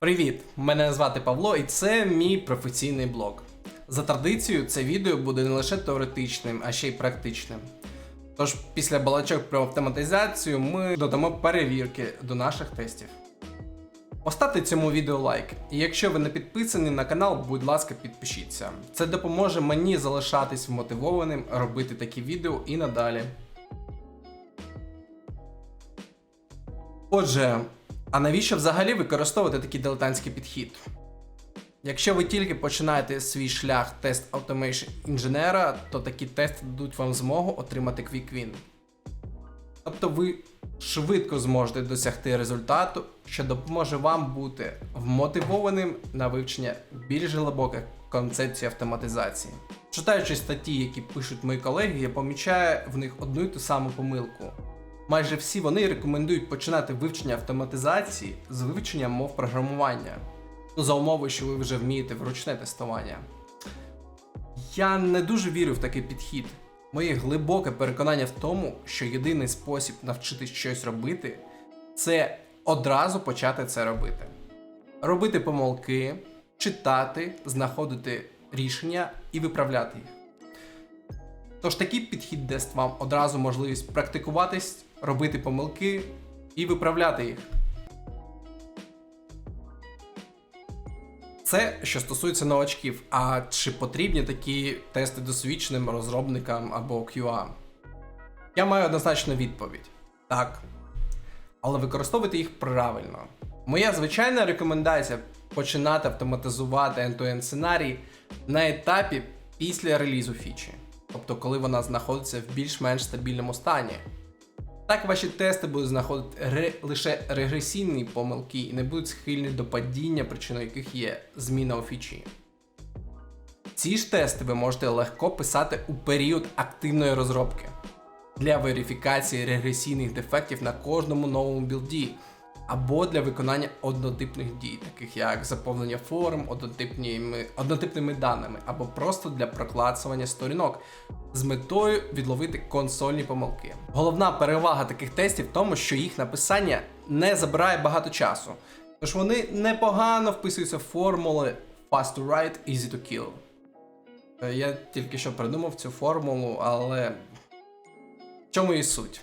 Привіт! Мене звати Павло, і це мій професійний блог. За традицією, це відео буде не лише теоретичним, а ще й практичним. Тож після балачок про автоматизацію ми додамо перевірки до наших тестів. Поставте цьому відео лайк, і якщо ви не підписані на канал, будь ласка, підпишіться. Це допоможе мені залишатись вмотивованим, робити такі відео і надалі. Отже, а навіщо взагалі використовувати такий дилетантський підхід? Якщо ви тільки починаєте свій шлях тест Automation інженера, то такі тести дадуть вам змогу отримати Win. Тобто ви швидко зможете досягти результату, що допоможе вам бути вмотивованим на вивчення більш глибоких концепцій автоматизації. Читаючи статті, які пишуть мої колеги, я помічаю в них одну і ту саму помилку. Майже всі вони рекомендують починати вивчення автоматизації з вивчення мов програмування. Ну, за умови, що ви вже вмієте вручне тестування. Я не дуже вірю в такий підхід. Моє глибоке переконання в тому, що єдиний спосіб навчитись щось робити це одразу почати це робити. Робити помилки, читати, знаходити рішення і виправляти їх. Тож такий підхід дасть вам одразу можливість практикуватись, робити помилки і виправляти їх. Це що стосується новачків. А чи потрібні такі тести досвідченим розробникам або QA? Я маю однозначну відповідь: так. Але використовуйте їх правильно. Моя звичайна рекомендація починати автоматизувати end-to-end сценарій на етапі після релізу фічі, тобто коли вона знаходиться в більш-менш стабільному стані. Так ваші тести будуть знаходити ре- лише регресійні помилки і не будуть схильні до падіння, причиною яких є зміна у фічі. Ці ж тести ви можете легко писати у період активної розробки для верифікації регресійних дефектів на кожному новому білді, або для виконання однотипних дій, таких як заповнення форм однотипними, однотипними даними, або просто для проклацування сторінок з метою відловити консольні помилки. Головна перевага таких тестів в тому, що їх написання не забирає багато часу, тож вони непогано вписуються в формули fast to write, easy to kill. Е, Я тільки що придумав цю формулу, але в чому її суть?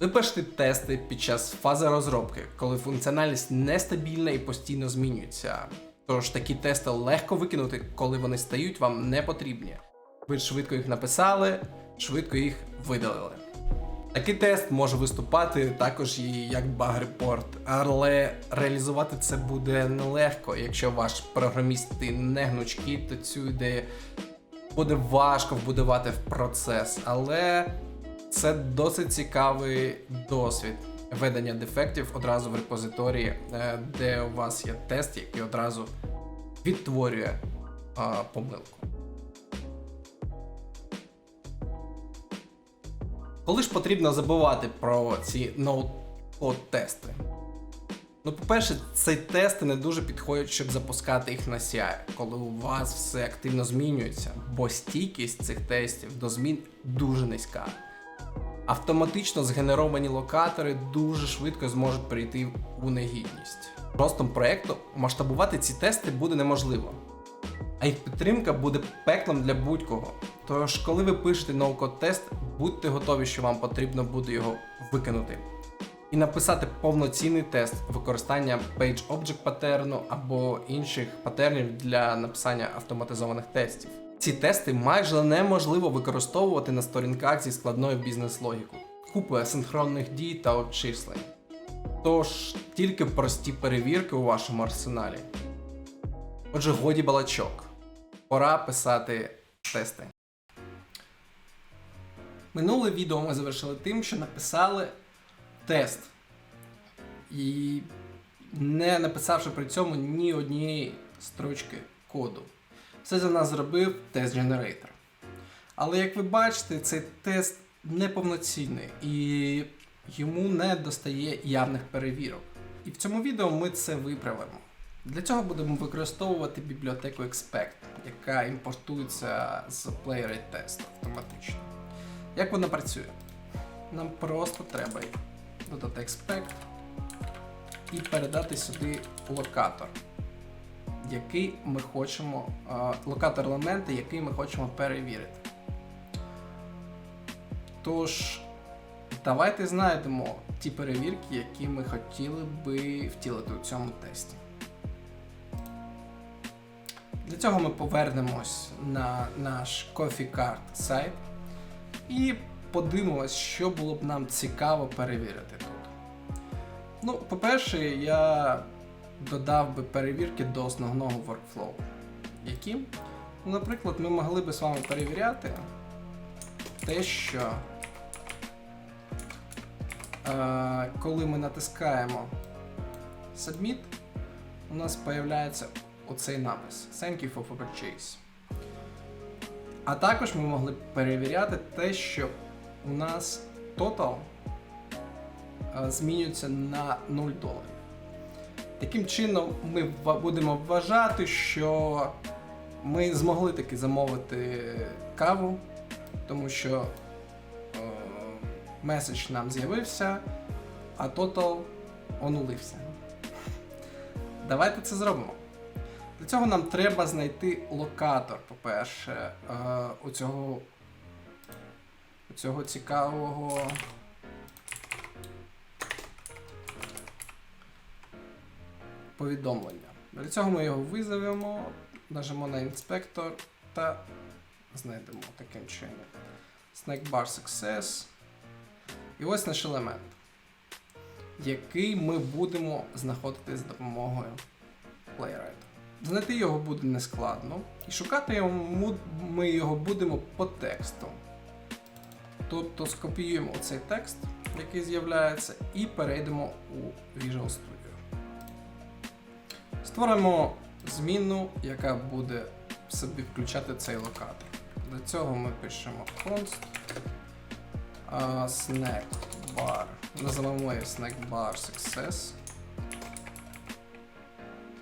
Ви пишете тести під час фази розробки, коли функціональність нестабільна і постійно змінюється. Тож такі тести легко викинути, коли вони стають вам не потрібні. Ви швидко їх написали, швидко їх видалили. Такий тест може виступати також і як баг-репорт, але реалізувати це буде нелегко. Якщо ваш програмісти не гнучкі, то цю ідею буде важко вбудувати в процес, але це досить цікавий досвід ведення дефектів одразу в репозиторії, е, де у вас є тест, який одразу відтворює помилку. Коли ж потрібно забувати про ці ноут-код тести? Ну, по-перше, ці тести не дуже підходять, щоб запускати їх на CI, коли у вас все активно змінюється, бо стійкість цих тестів до змін дуже низька. Автоматично згенеровані локатори дуже швидко зможуть перейти у негідність. Ростом проєкту масштабувати ці тести буде неможливо, а їх підтримка буде пеклом для будь-кого. Тож, коли ви пишете ноу-код тест, будьте готові, що вам потрібно буде його викинути. І написати повноцінний тест використання Page Object патерну або інших патернів для написання автоматизованих тестів. Ці тести майже неможливо використовувати на сторінках зі складною бізнес-логікою, купою асинхронних дій та обчислень. Тож тільки прості перевірки у вашому арсеналі. Отже, годі балачок. Пора писати тести. Минуле відео ми завершили тим, що написали тест. І не написавши при цьому ні однієї строчки коду. Все за нас зробив тест Generator. Але як ви бачите, цей тест неповноцінний і йому не достає явних перевірок. І в цьому відео ми це виправимо. Для цього будемо використовувати бібліотеку Expect, яка імпортується з Test автоматично. Як вона працює? Нам просто треба додати Expect, і передати сюди локатор, який ми хочемо, локатор елемента, який ми хочемо перевірити. Тож, давайте знайдемо ті перевірки, які ми хотіли би втілити у цьому тесті. Для цього ми повернемось на наш Coffee Card сайт і подивимось, що було б нам цікаво перевірити тут. Ну, по-перше, я додав би перевірки до основного workflow. Які? Ну, наприклад, ми могли би з вами перевіряти те, що е, коли ми натискаємо Submit, у нас з'являється оцей напис Thank you for purchase. А також ми могли б перевіряти те, що у нас total е, змінюється на 0 доларів. Таким чином, ми будемо вважати, що ми змогли таки замовити каву, тому що е, меседж нам з'явився, а тотал онулився. Давайте це зробимо. Для цього нам треба знайти локатор, по-перше, е, у цього, цього цікавого. Повідомлення. Для цього ми його визовемо, нажмемо на інспектор та знайдемо таким чином. Snack Bar Success. І ось наш елемент, який ми будемо знаходити з допомогою Playwright. Знайти його буде нескладно, і шукати ми його будемо по тексту. Тобто скопіюємо цей текст, який з'являється, і перейдемо у Visual Studio. Створимо змінну, яка буде в собі включати цей локатор. Для цього ми пишемо const а, snack bar. Називаємо її snack bar success.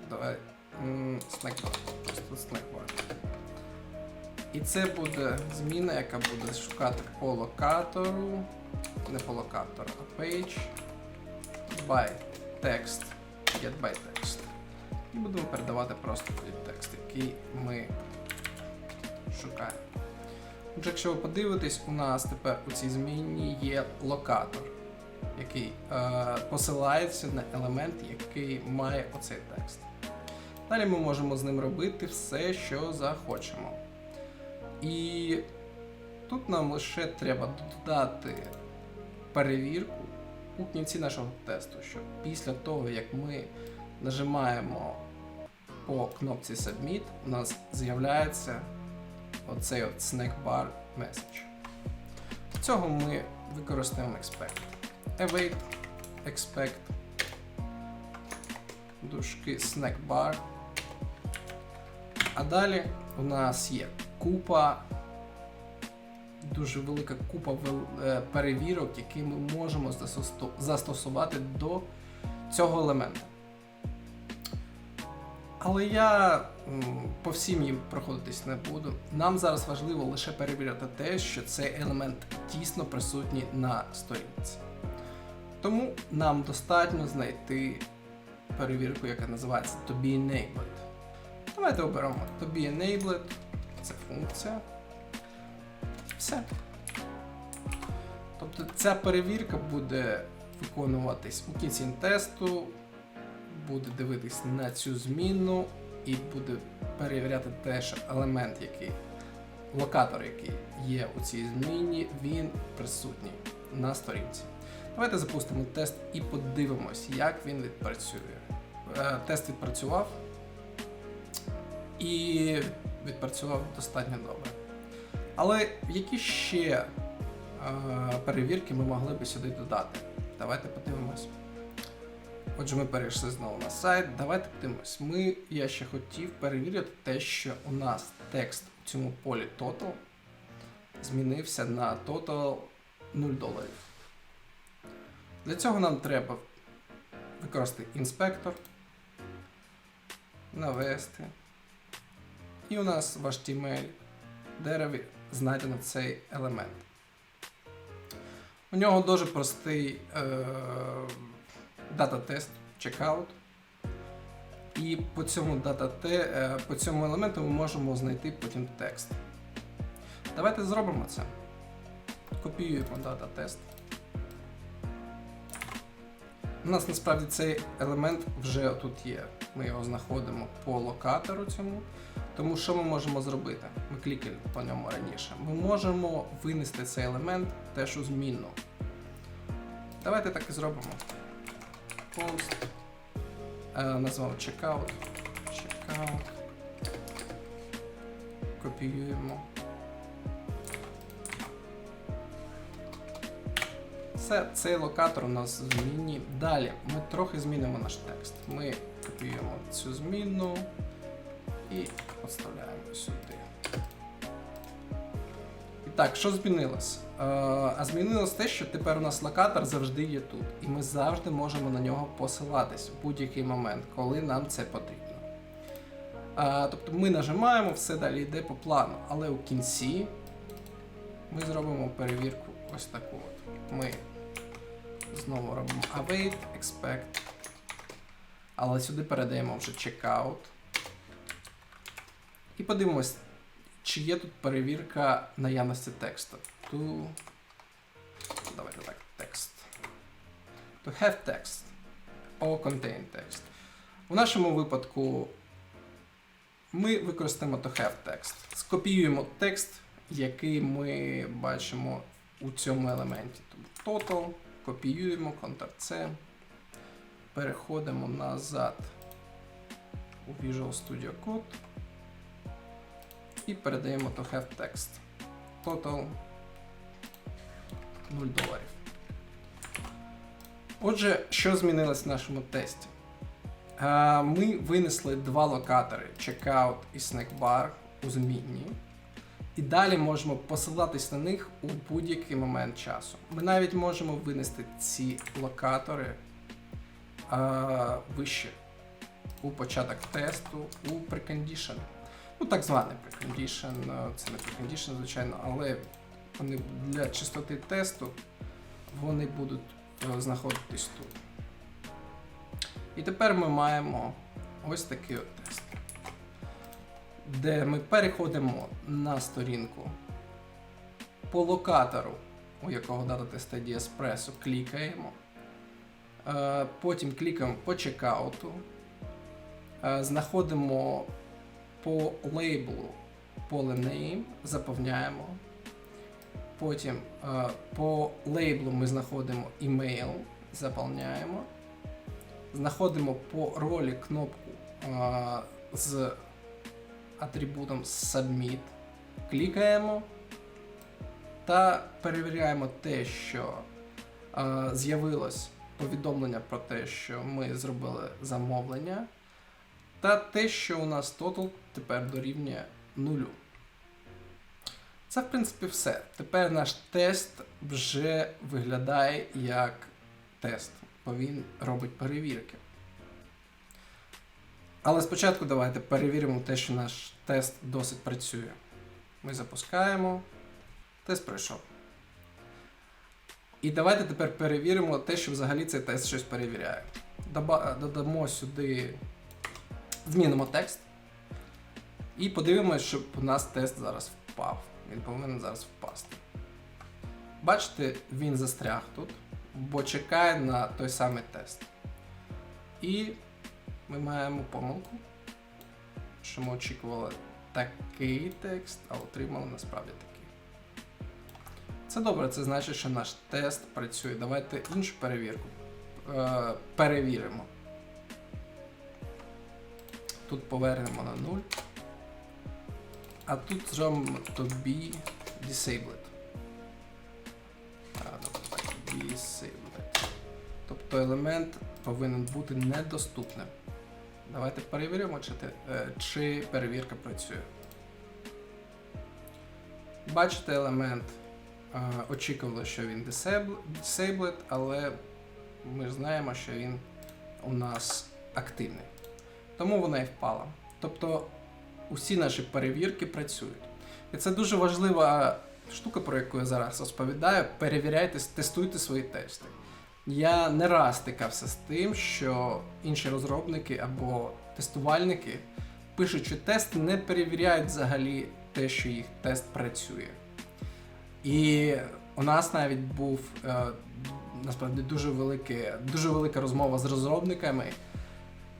Давай. м, Snack bar. Просто snack bar. І це буде зміна, яка буде шукати по локатору. Не по локатору, а page. By text. Get by text. І будемо передавати просто текст, який ми шукаємо. Отже, якщо ви подивитесь, у нас тепер у цій зміні є локатор, який е, посилається на елемент, який має оцей текст. Далі ми можемо з ним робити все, що захочемо. І тут нам лише треба додати перевірку у кінці нашого тесту, що після того, як ми нажимаємо по кнопці Submit, у нас з'являється оцей от snack bar message. Для цього ми використаємо expect. Await, expect, дужки snack bar. А далі у нас є купа, дуже велика купа е, перевірок, які ми можемо застосувати до цього елемента. Але я по всім їм проходитись не буду. Нам зараз важливо лише перевіряти те, що цей елемент дійсно присутній на сторінці. Тому нам достатньо знайти перевірку, яка називається to be enabled. Давайте оберемо to be enabled. Це функція. Все. Тобто ця перевірка буде виконуватись у кінці тесту, буде дивитись на цю зміну і буде перевіряти те, що елемент, який локатор, який є у цій зміні, він присутній на сторінці. Давайте запустимо тест і подивимось, як він відпрацює. Е, Тест відпрацював і відпрацював достатньо добре. Але які ще е, перевірки ми могли би сюди додати? Давайте подивимось. Отже, ми перейшли знову на сайт. Давайте подивимось. Ми, я ще хотів перевірити те, що у нас текст у цьому полі Total змінився на Total 0 доларів. Для цього нам треба використати інспектор, навести. І у нас в HTML дереві знайдено цей елемент. У нього дуже простий е, дата-тест, checkout. І по цьому дата е, по цьому елементу ми можемо знайти потім текст. Давайте зробимо це. Копіюємо дата тест. У нас насправді цей елемент вже тут є. Ми його знаходимо по локатору цьому. Тому що ми можемо зробити? Ми клікали по ньому раніше. Ми можемо винести цей елемент теж у змінну. Давайте так і зробимо. Post. Е, назвемо checkout. Checkout. Копіюємо. Все, цей локатор у нас зміні. Далі ми трохи змінимо наш текст. Ми копіюємо цю змінну і поставляємо сюди. Так, що змінилось? Е, а змінилось те, що тепер у нас локатор завжди є тут, і ми завжди можемо на нього посилатись в будь-який момент, коли нам це потрібно. Е, тобто ми нажимаємо, все далі йде по плану, але у кінці ми зробимо перевірку ось таку. От. Ми знову робимо await, expect, але сюди передаємо вже checkout. І подивимось, чи є тут перевірка наявності тексту. To... Давайте так, текст. To have text. Or contain text. У нашому випадку ми використаємо to have text. Скопіюємо текст, який ми бачимо у цьому елементі. Тобто total, копіюємо, Ctrl-C, переходимо назад у Visual Studio Code і передаємо to have text. Total 0 доларів. Отже, що змінилось в нашому тесті? Е, Ми винесли два локатори checkout і snackbar у змінні. І далі можемо посилатись на них у будь-який момент часу. Ми навіть можемо винести ці локатори е, вище у початок тесту, у precondition. Ну, так званий precondition, е, це не precondition, звичайно, але вони для чистоти тесту вони будуть е, знаходитись тут. І тепер ми маємо ось такий от тест, де ми переходимо на сторінку по локатору, у якого дата тест ID Espresso, клікаємо. Е, Потім клікаємо по чекауту, знаходимо по лейблу поле name, заповняємо. Потім е, по лейблу ми знаходимо email, заповняємо. Знаходимо по ролі кнопку е, з атрибутом Submit, клікаємо та перевіряємо те, що е, з'явилось повідомлення про те, що ми зробили замовлення, та те, що у нас total тепер дорівнює нулю. Це, в принципі, все. Тепер наш тест вже виглядає як тест, бо він робить перевірки. Але спочатку давайте перевіримо те, що наш тест досить працює. Ми запускаємо. Тест пройшов. І давайте тепер перевіримо те, що взагалі цей тест щось перевіряє. Додамо сюди, змінимо текст. І подивимось, щоб у нас тест зараз впав. Він повинен зараз впасти. Бачите, він застряг тут, бо чекає на той самий тест. І ми маємо помилку, що ми очікували такий текст, а отримали насправді такий. Це добре, це значить, що наш тест працює. Давайте іншу перевірку е, перевіримо. Тут повернемо на 0. А тут зробимо be disabled. А, тобто disabled. Тобто елемент повинен бути недоступним. Давайте перевіримо, чи, е, чи перевірка працює. Бачите, елемент е, очікувало, що він disabled, але ми знаємо, що він у нас активний. Тому вона і впала. Тобто усі наші перевірки працюють. І це дуже важлива штука, про яку я зараз розповідаю. Перевіряйте, тестуйте свої тести. Я не раз стикався з тим, що інші розробники або тестувальники, пишучи тести, не перевіряють взагалі те, що їх тест працює. І у нас навіть був е, насправді дуже, велике, дуже велика розмова з розробниками,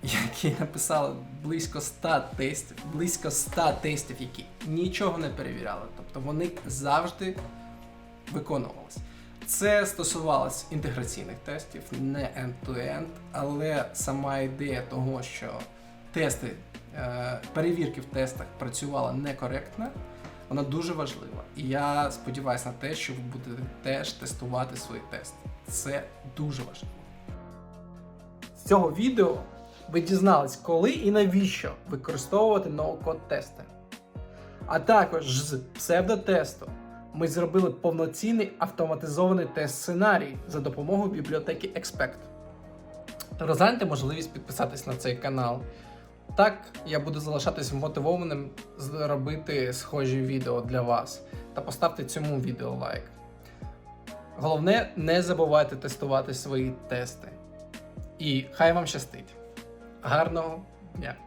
які написали близько 100 тестів, близько 100 тестів, які нічого не перевіряли. Тобто вони завжди виконувалися. Це стосувалось інтеграційних тестів, не end-to-end, але сама ідея того, що тести, е, перевірки в тестах працювали некоректно, вона дуже важлива. І я сподіваюся на те, що ви будете теж тестувати свої тести. Це дуже важливо. З цього відео ви дізнались, коли і навіщо використовувати ноу-код тести. А також з псевдотесту ми зробили повноцінний автоматизований тест-сценарій за допомогою бібліотеки Expect. Розгляньте можливість підписатись на цей канал. Так я буду залишатись мотивованим зробити схожі відео для вас та поставте цьому відео лайк. Головне, не забувайте тестувати свої тести. І хай вам щастить. Гарного дня!